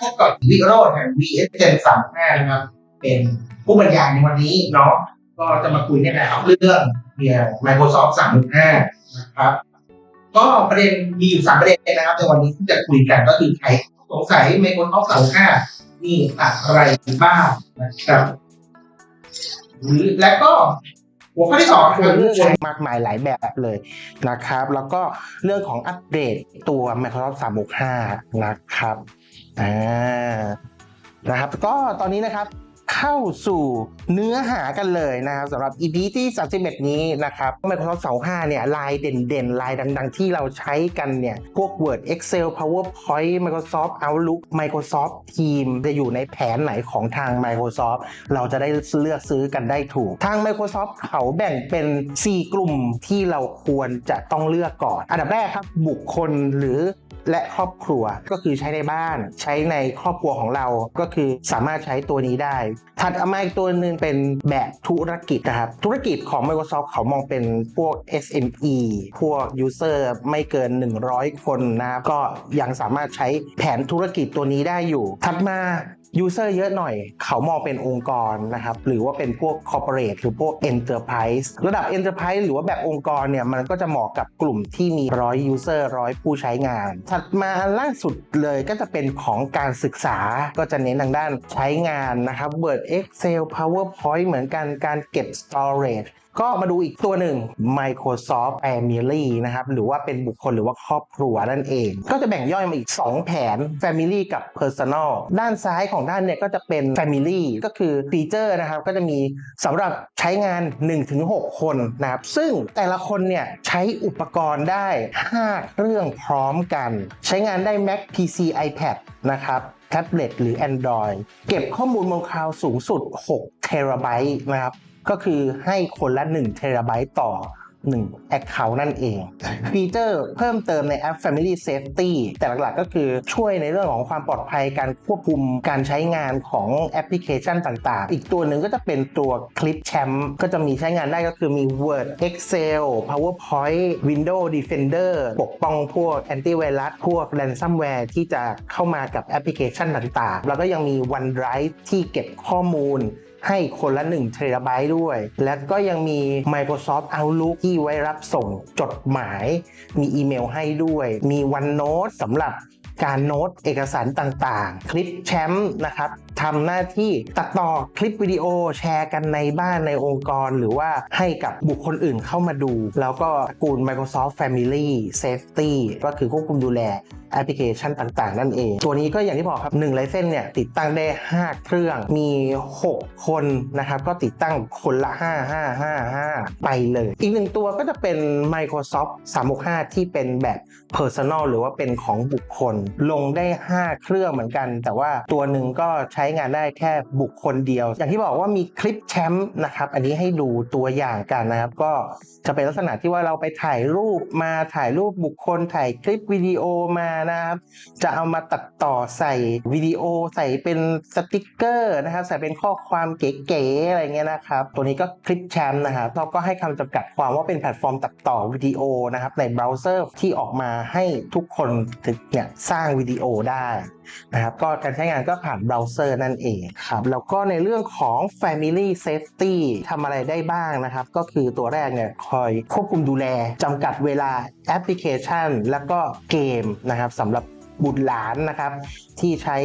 พบกับวิโรจน์แห่ง VS Gen 35นะครับ เป็นผู้บรรยายในวันนี้เนาะก็จะมาคุยเนี่ยแหละเรื่องเนี่ย Microsoft 365นะครับ ก็ประเด็นมีอยู่สามประเด็นนะครับในวันนี้ที่จะคุยกันก็คือใครสงสัย Microsoft 365มีอะไรบ้างนะครับหรือและก็หัวข้อที่สองคือเรื่องใช้ใช้มากมายหลายแบบเลยนะครับ แล้วก็เรื่องของอัปเดตตัว Microsoft 365 นะครับ อ่านะครับ ก็ตอนนี้นะครับเข้าสู่เนื้อหากันเลยนะครับสำหรับ EP ที่31นี้นะครับ Microsoft 35เนี่ยลายเด่นๆ ลายดัง ๆ ที่เราใช้กันเนี่ย พวก Word Excel PowerPoint Microsoft Outlook Microsoft Teams จะอยู่ในแผนไหนของทาง Microsoft เราจะได้เลือกซื้อกันได้ถูก ทาง Microsoft เขาแบ่งเป็น 4 กลุ่มที่เราควรจะต้องเลือกก่อน อันดับแรกครับบุคคลหรือ และครอบครัวก็คือใช้ในบ้าน ใช้ในครอบครัวของเราก็คือสามารถใช้ตัวนี้ได้ ถัดมาอีกตัวหนึ่งเป็นแบบธุรกิจนะครับ ธุรกิจของ Microsoft เขามองเป็นพวก SME พวก User ไม่เกิน 100 คนนะครับก็ยังสามารถใช้แผนธุรกิจตัวนี้ได้อยู่ ถัดมา User เยอะหน่อย เขามองเป็นองค์กรนะครับ หรือว่าเป็นพวก Corporate หรือพวก Enterprise ระดับ Enterprise หรือว่าแบบองค์กรเนี่ยมันก็จะเหมาะกับกลุ่มที่มีร้อย User ร้อยผู้ใช้งาน ถัดมาล่าสุดเลยก็จะเป็นของการศึกษาก็จะเน้นทางด้านใช้งานนะครับ Word Excel PowerPoint เหมือนกันการเก็บ Storage ก็มาดูอีกตัวหนึ่ง Microsoft Family นะครับหรือว่าเป็นบุคคลหรือว่าครอบครัวนั่นเอง ก็จะแบ่งย่อยมาอีก 2 แผน Family กับ Personal ด้านซ้ายของด้านเนี่ยก็จะเป็น Family ก็คือฟีเจอร์นะครับก็จะมีสำหรับใช้งาน 1-6 คนนะครับซึ่งแต่ละคนเนี่ยใช้อุปกรณ์ได้ 5 เรื่องพร้อมกัน ใช้งานได้ Mac PC iPad นะครับแท็บเล็ตหรือ Android เก็บข้อมูลบนคลาวสูงสุด 6 เทราไบต์นะครับ ก็คือให้คนละ1เทราไบต์ต่อ1 Account นั่นเองฟีเจอร์เพิ่มเติมในแอป Family Safety แต่หลักๆก็คือช่วยในเรื่องของความปลอดภัยการควบคุมการใช้งานของแอปพลิเคชันต่างๆ อีกตัวหนึ่งก็จะเป็นตัว Clip Champ ก็จะมีใช้งานได้ก็คือมี Word Excel PowerPoint Windows Defender ปกป้องพวก Antivirus พวก Ransomware ที่จะเข้ามากับแอปพลิเคชันต่างๆ แล้วก็ยังมี OneDrive ที่เก็บข้อมูล ให้คนละ1เทราไบต์ด้วย และก็ยังมี Microsoft Outlook ที่ไว้รับส่งจดหมาย มีอีเมลให้ด้วย มี OneNote สำหรับ การโน้ตเอกสารต่างๆ คลิปแชมป์นะครับทำหน้าที่ตัดต่อคลิปวิดีโอแชร์กันในบ้านในองค์กร หรือว่าให้กับบุคคลอื่นเข้ามาดู แล้วก็ตระกูล Microsoft Family Safety ก็คือควบคุมดูแลแอปพลิเคชันต่างๆ นั่นเอง ตัวนี้ก็อย่างที่บอกครับ1ไลเซนเนี่ยติดตั้งได้ 5 เครื่องมี 6 คนนะครับ ก็ติดตั้งคนละ 5 5 5 5 ไปเลย อีกหนึ่งตัวก็จะเป็น Microsoft 365 ที่เป็นแบบ Personal หรือว่าเป็นของบุคคลลงได้ 5 เครื่องเหมือนกัน แต่ว่าตัวหนึ่งก็ใช้งานได้แค่บุคคลเดียว อย่างที่บอกว่ามีคลิปแชมป์นะครับอันนี้ให้ดูตัวอย่างกันนะครับ ก็จะเป็นลักษณะที่ว่าเราไปถ่ายรูปมาถ่ายรูปบุคคลถ่ายคลิปวิดีโอมานะครับจะเอามาตัดต่อใส่วิดีโอใส่เป็นสติกเกอร์นะครับใส่เป็นข้อความเก๋ๆอะไรเงี้ยนะครับ ตัวนี้ก็คลิปแชมป์นะครับเราก็ให้คำจำกัดความว่าเป็นแพลตฟอร์มตัดต่อวิดีโอนะครับในเบราว์เซอร์ที่ออกมาให้ทุกคนถึงเนี่ยสร้างวิดีโอได้นะครับก็การใช้งานก็ผ่านเบราว์เซอร์นั่นเองครับแล้วก็ในเรื่องของ Family Safety ทำอะไรได้บ้างนะครับ ก็คือตัวแรกเนี่ยคอยควบคุมดูแลจำกัดเวลาแอปพลิเคชัน แล้วก็เกมนะครับสำหรับบุตรหลานนะครับ ที่ใช้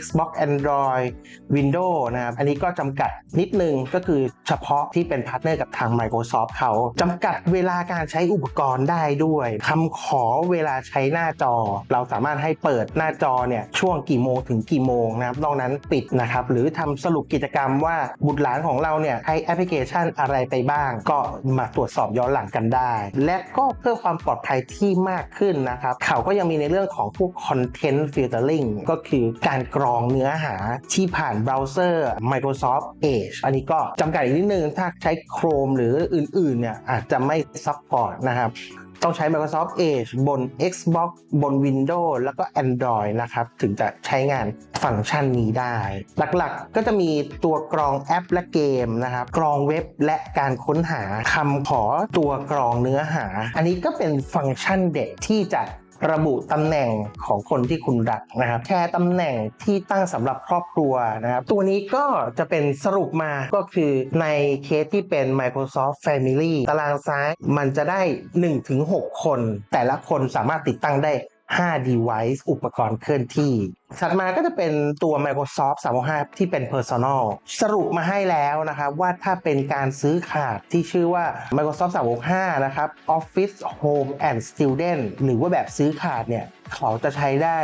Xbox Android Windows นะครับอันนี้ก็จำกัดนิดนึงก็คือเฉพาะที่เป็นพาร์ทเนอร์กับทาง Microsoft เขาจำกัดเวลาการใช้อุปกรณ์ได้ด้วยคำขอเวลาใช้หน้าจอ เราสามารถให้เปิดหน้าจอเนี่ยช่วงกี่โมงถึงกี่โมงนะครับนอกนั้นปิดนะครับหรือทำสรุปกิจกรรมว่าบุตรหลานของเราเนี่ยใช้แอปพลิเคชันอะไรไปบ้าง ก็มาตรวจสอบย้อนหลังกันได้ และก็เพื่อความปลอดภัยที่มากขึ้นนะครับเขาก็ยังมีในเรื่องของพวก Content Filtering ก็คือการกรองเนื้อหาที่ผ่านเบราว์เซอร์ Microsoft Edge อันนี้ก็จำกัดอีกนิดนึง ถ้าใช้ Chrome หรืออื่นๆเนี่ยอาจจะไม่ซัพพอร์ตนะครับต้องใช้ Microsoft Edge บน Xbox บน Windows แล้วก็ Android นะครับ ถึงจะใช้งานฟังก์ชันนี้ได้ หลักๆก็จะมีตัวกรองแอปและเกมนะครับ กรองเว็บและการค้นหาคำขอตัวกรองเนื้อหา อันนี้ก็เป็นฟังก์ชันเด็ดที่จะ ระบุตำแหน่งของคนที่คุณรักนะครับ แชร์ตำแหน่งที่ตั้งสำหรับครอบครัวนะครับ ตัวนี้ก็จะเป็นสรุปมาก็คือในเคสที่เป็น Microsoft Family ตารางซ้ายมันจะได้ 1-6 คน แต่ละคนสามารถติดตั้งได้ 5 device อุปกรณ์เคลื่อนที่ ถัดมาก็จะเป็นตัว Microsoft 365 ที่เป็น Personal สรุปมาให้แล้วนะครับว่าถ้าเป็นการซื้อขาดที่ชื่อว่า Microsoft 365 นะครับ Office Home and Student หรือว่าแบบซื้อขาดเนี่ยเขาจะใช้ได้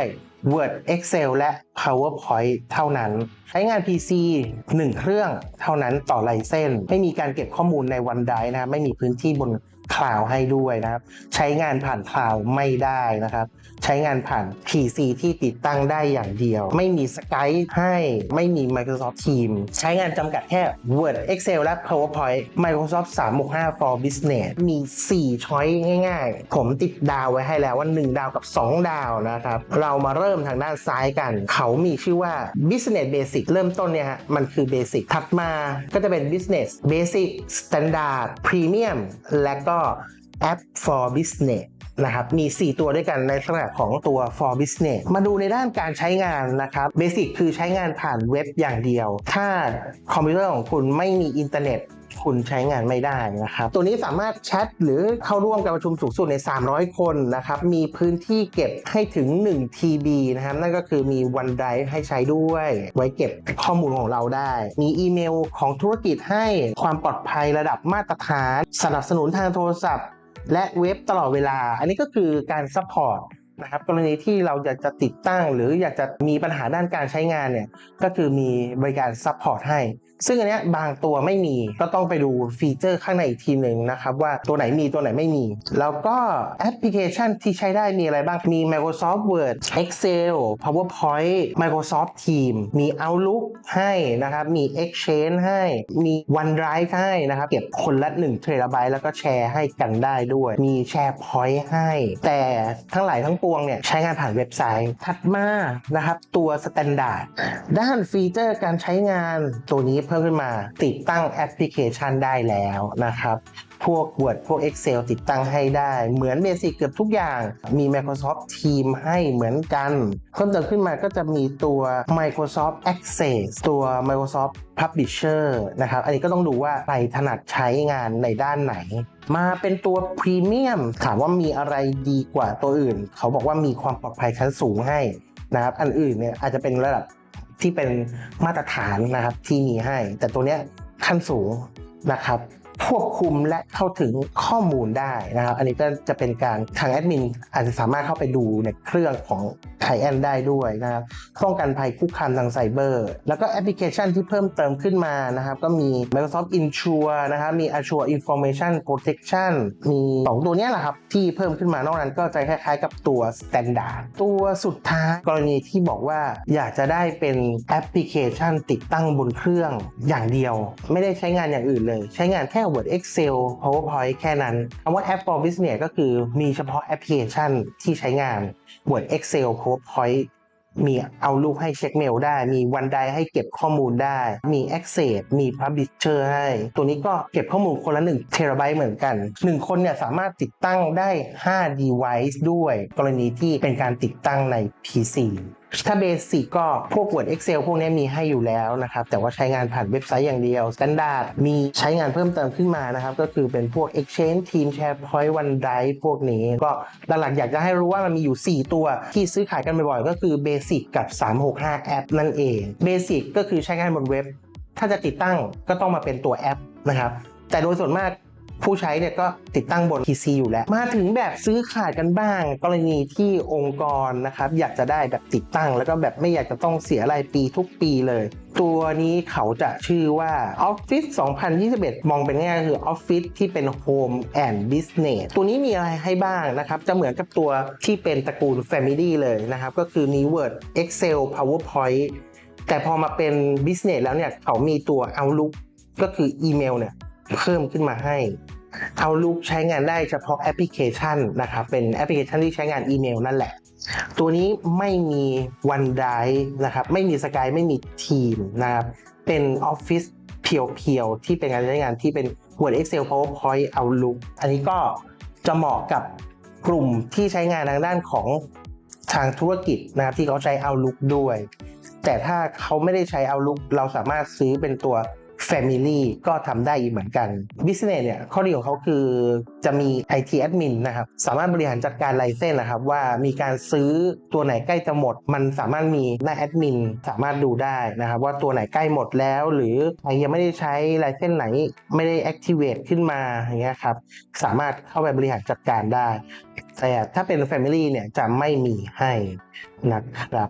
Word Excel และ PowerPoint เท่านั้น ใช้งาน PC 1 เครื่องเท่านั้นต่อไลเซนไม่มีการเก็บข้อมูลใน OneDrive นะครับไม่มีพื้นที่บน คลาวให้ด้วยนะครับ ใช้งานผ่านคลาวไม่ได้นะครับ ใช้งานผ่าน PC ที่ติดตั้งได้อย่างเดียว ไม่มี Skype ให้ไม่มี Microsoft Teams ใช้งานจำกัดแค่ Word Excel และ PowerPoint Microsoft 365 for Business มี 4 ช้อยง่ายๆ ผมติดดาวไว้ให้แล้วว่า 1 ดาวกับ 2 ดาวนะครับ เรามาเริ่มทางด้านซ้ายกัน เขามีชื่อว่า Business Basic เริ่มต้นเนี่ยฮะ มันคือ Basic ถัดมาก็จะเป็น Business Basic Standard Premium และก็ App for Business นะครับ มี 4 ตัวด้วยกันในลักษณะของตัว for business มาดูในด้านการใช้งานนะครับ Basic คือใช้งานผ่านเว็บอย่างเดียว ถ้าคอมพิวเตอร์ของคุณไม่มีอินเทอร์เน็ต คุณใช้งานไม่ได้นะครับ ตัวนี้สามารถแชทหรือเข้าร่วมการประชุมสูงสุดใน 300 คนนะครับ มีพื้นที่เก็บให้ถึง 1 TB นะครับ นั่นก็คือมี OneDrive ให้ใช้ด้วย ไว้เก็บข้อมูลของเราได้ มีอีเมลของธุรกิจให้ความปลอดภัยระดับมาตรฐาน สนับสนุนทางโทรศัพท์ และเว็บตลอดเวลา อันนี้ก็คือการซัพพอร์ตนะครับกรณีที่เราอยากจะติดตั้งหรืออยากจะมีปัญหาด้านการใช้งานเนี่ยก็คือมีบริการซัพพอร์ตให้ ซึ่งอันเนี้ยบางตัวไม่มีก็ต้องไปดูฟีเจอร์ข้างในอีกทีหนึ่งนะครับว่าตัวไหนมีตัวไหนไม่มี แล้วก็แอปพลิเคชันที่ใช้ได้มีอะไรบ้าง มี Microsoft Word Excel PowerPoint Microsoft Teams มี Outlook ให้นะครับ มี Exchange ให้ มี OneDrive ให้นะครับ เก็บคนละ1 t b แล้วก็แชร์ให้กันได้ด้วย มี SharePoint ให้ แต่ทั้งหลายทั้งปวงเนี่ยใช้งานผ่านเว็บไซต์ ถัดมานะครับตัว Standard ด้านฟีเจอร์การใช้งานตัวนี้เพิ่มขึ้นมา ติดตั้งแอปพลิเคชันได้แล้วนะครับ พวก Word พวก Excel ติดตั้งให้ได้ เหมือนเบสิกเกือบทุกอย่าง มี Microsoft Teams ให้เหมือนกัน เพิ่มเติมขึ้นมาก็จะมีตัว Microsoft Access ตัว Microsoft Publisher นะครับ อันนี้ก็ต้องดูว่าใครถนัดใช้งานในด้านไหน มาเป็นตัวพรีเมียมถามว่ามีอะไรดีกว่าตัวอื่น เขาบอกว่ามีความปลอดภัยชั้นสูงให้นะครับ อันอื่นเนี่ยอาจจะเป็นระดับ ที่เป็นมาตรฐานนะครับที่มีให้ แต่ตัวเนี้ยขั้นสูงนะครับ ควบคุมและเข้าถึงข้อมูลได้นะครับ อันนี้ก็จะเป็นการทางแอดมินอาจจะสามารถเข้าไปดูในเครื่องของไทแอนได้ด้วยนะครับป้องกันภัยคุกคามทางไซเบอร์ แล้วก็แอปพลิเคชันที่เพิ่มเติมขึ้นมานะครับ ก็มี Microsoft Insure นะครับมี Azure Information Protection มี 2 ตัวนี้แหละครับ ที่เพิ่มขึ้นมานอกนั้นก็จะคล้ายๆ กับตัว Standard ตัวสุดท้ายกรณีที่บอกว่าอยากจะได้เป็นแอปพลิเคชันติดตั้งบนเครื่องอย่างเดียว ไม่ได้ใช้งานอย่างอื่นเลย ใช้งานแค่ Word Excel PowerPoint แค่นั้นคำว่า App for Business ก็คือมีเฉพาะแอปพลิเคชันที่ใช้งาน Word Excel PowerPoint มีเอาลูกให้เช็คเมลได้ มีวันไดให้เก็บข้อมูลได้ มี Access มี Publisher ให้ ตัวนี้ก็เก็บข้อมูลคนละ1เทราไบต์เหมือนกัน 1 คนเนี่ยสามารถติดตั้งได้ 5 device ด้วย กรณีที่เป็นการติดตั้งใน PC ถ้าเบสิกก็พวก Word Excel พวกนี้มีให้อยู่แล้วนะครับ แต่ว่าใช้งานผ่านเว็บไซต์อย่างเดียว Standard มีใช้งานเพิ่มเติมขึ้นมานะครับ ก็คือเป็นพวก Exchange Team SharePoint OneDrive พวกนี้ก็หลักๆอยากจะให้รู้ว่ามันมีอยู่ 4 ตัวที่ซื้อขายกันบ่อยๆ ก็คือ Basic กับ 365 แอปนั่นเอง Basic ก็คือใช้งานบนเว็บ ถ้าจะติดตั้งก็ต้องมาเป็นตัวแอปนะครับ แต่โดยส่วนมาก ผู้ใช้เนี่ยก็ติดตั้งบน PC อยู่แล้ว มาถึงแบบซื้อขาดกันบ้าง กรณีที่องค์กรนะครับอยากจะได้แบบติดตั้ง แล้วก็แบบไม่อยากจะต้องเสียรายปีทุกปีเลย ตัวนี้เขาจะชื่อว่า Office 2021 มองเป็นง่ายคือ Office ที่เป็น Home and Business ตัวนี้มีอะไรให้บ้างนะครับ จะเหมือนกับตัวที่เป็นตระกูล Family เลยนะครับ ก็คือมี Word Excel PowerPoint แต่พอมาเป็น Business แล้วเนี่ยเขามีตัว Outlook ก็คืออีเมลเนี่ย เพิ่มขึ้นมาให้เอาลูกใช้งานได้เฉพาะแอปพลิเคชันนะครับ เป็นแอปพลิเคชันที่ใช้งานอีเมลนั่นแหละ ตัวนี้ไม่มี OneDrive นะครับ ไม่มี Skype ไม่มีทีมนะครับ เป็น Office เพียวๆ ที่เป็นการใช้งานที่เป็น Word Excel PowerPoint Outlook อันนี้ก็จะเหมาะกับกลุ่มที่ใช้งานทางด้านของทางธุรกิจนะครับที่เขาใช้ Outlook ด้วย แต่ถ้าเขาไม่ได้ใช้ Outlook เราสามารถซื้อเป็นตัว Family ก็ทำได้อีกเหมือนกัน Business เนี่ยข้อดีของเขาคือจะมี IT Admin นะครับ สามารถบริหารจัดการไลเซนนะครับ ว่ามีการซื้อตัวไหนใกล้จะหมด มันสามารถมีหน้าแอดมินสามารถดูได้นะครับ ว่าตัวไหนใกล้หมดแล้ว หรือใครยังไม่ได้ใช้ไลเซนไหนไม่ได้ activate ขึ้นมาอย่างเงี้ยครับสามารถเข้าไปบริหารจัดการได้ แต่ถ้าเป็น Family เนี่ยจะไม่มีให้นะครับ